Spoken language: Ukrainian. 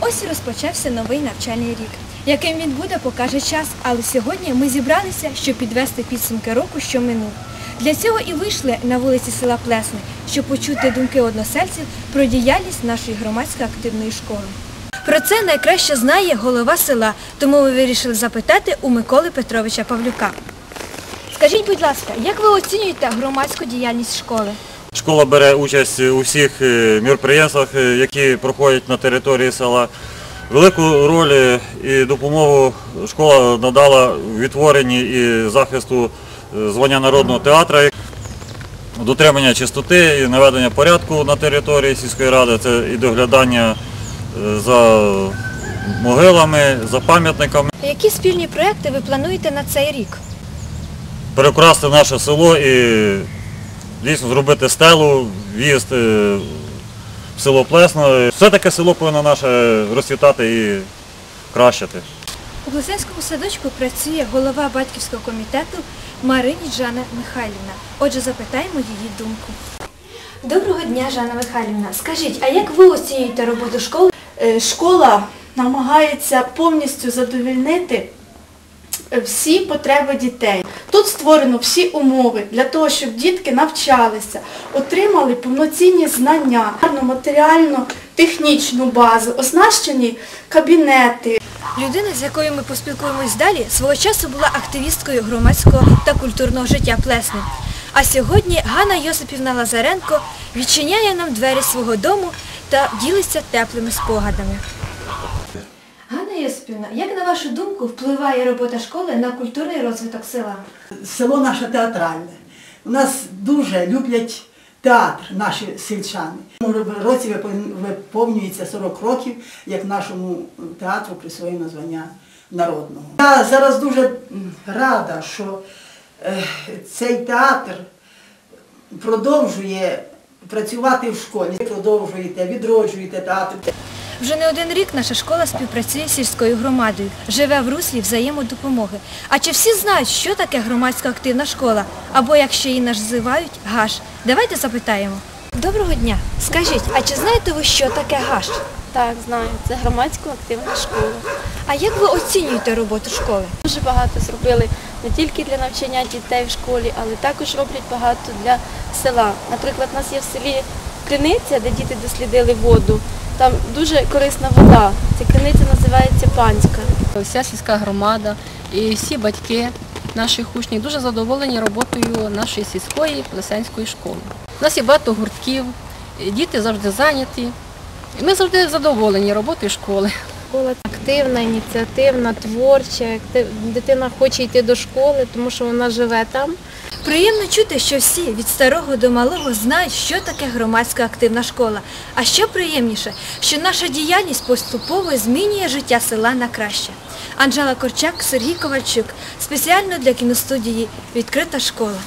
Ось розпочався новий навчальний рік. Яким він буде, покаже час, але сьогодні ми зібралися, щоб підвести підсумки року, що минув. Для цього і вийшли на вулиці села Плесне, щоб почути думки односельців про діяльність нашої громадської активної школи. Про це найкраще знає голова села, тому ми вирішили запитати у Миколи Петровича Павлюка. Скажіть, будь ласка, як ви оцінюєте громадську діяльність школи? Школа бере участь у всіх е, міроприємствах, е, які проходять на території села. Велику роль е, і допомогу школа надала в відтворенні і захисту звання народного театру, дотримання чистоти і наведення порядку на території сільської ради, це і доглядання за могилами, за пам'ятниками. Які спільні проекти ви плануєте на цей рік? перекрасти наше село і дійсно зробити стелу, в'їзд е, в село Плесно. Все-таки село повинно наше розцвітати і кращити. У Плесенському садочку працює голова батьківського комітету Марині Жанна Михайлівна. Отже, запитаємо її думку. Доброго дня, Жанна Михайлівна. Скажіть, а як ви оцінюєте роботу школи? Е, Школа намагається повністю задовільнити е, всі потреби дітей. Тут створено всі умови для того, щоб дітки навчалися, отримали повноцінні знання, гарну матеріальну, технічну базу, оснащені кабінети, Людина, з якою ми поспілкуємось далі, свого часу була активісткою громадського та культурного життя Плесни. А сьогодні Ганна Йосипівна Лазаренко відчиняє нам двері свого дому та ділиться теплими спогадами. Ганна Йосипівна, як на вашу думку впливає робота школи на культурний розвиток села? село наше театральне. У нас дуже люблять театр наші сільчани. У році виповнюється 40 років, як нашому театру присвоєно звання народного. Я зараз дуже рада, що е, цей театр продовжує працювати в школі. Продовжуєте, відроджуєте театр. Вже не один рік наша школа співпрацює з сільською громадою, живе в руслі взаємодопомоги. А чи всі знають, що таке громадська активна школа? Або, як ще її називають, ГАШ? Давайте запитаємо. Доброго дня. Скажіть, а чи знаєте ви, що таке ГАШ? Так, знаю. Це громадсько активна школа. А як ви оцінюєте роботу школи? Дуже багато зробили не тільки для навчання дітей в школі, але також роблять багато для села. Наприклад, у нас є в селі криниця, де діти дослідили воду. Там дуже корисна вода. Ця криниця називається панська. Вся сільська громада і всі батьки наших учнів дуже задоволені роботою нашої сільської плесенської школи. У нас є багато гуртків, діти завжди зайняті. Ми завжди задоволені роботою школи. Школа активна, ініціативна, творча. Дитина хоче йти до школи, тому що вона живе там. Приємно чути, що всі від старого до малого знають, що таке громадська активна школа. А що приємніше, що наша діяльність поступово змінює життя села на краще. Анжела Корчак, Сергій Ковальчук. Спеціально для кіностудії Відкрита школа.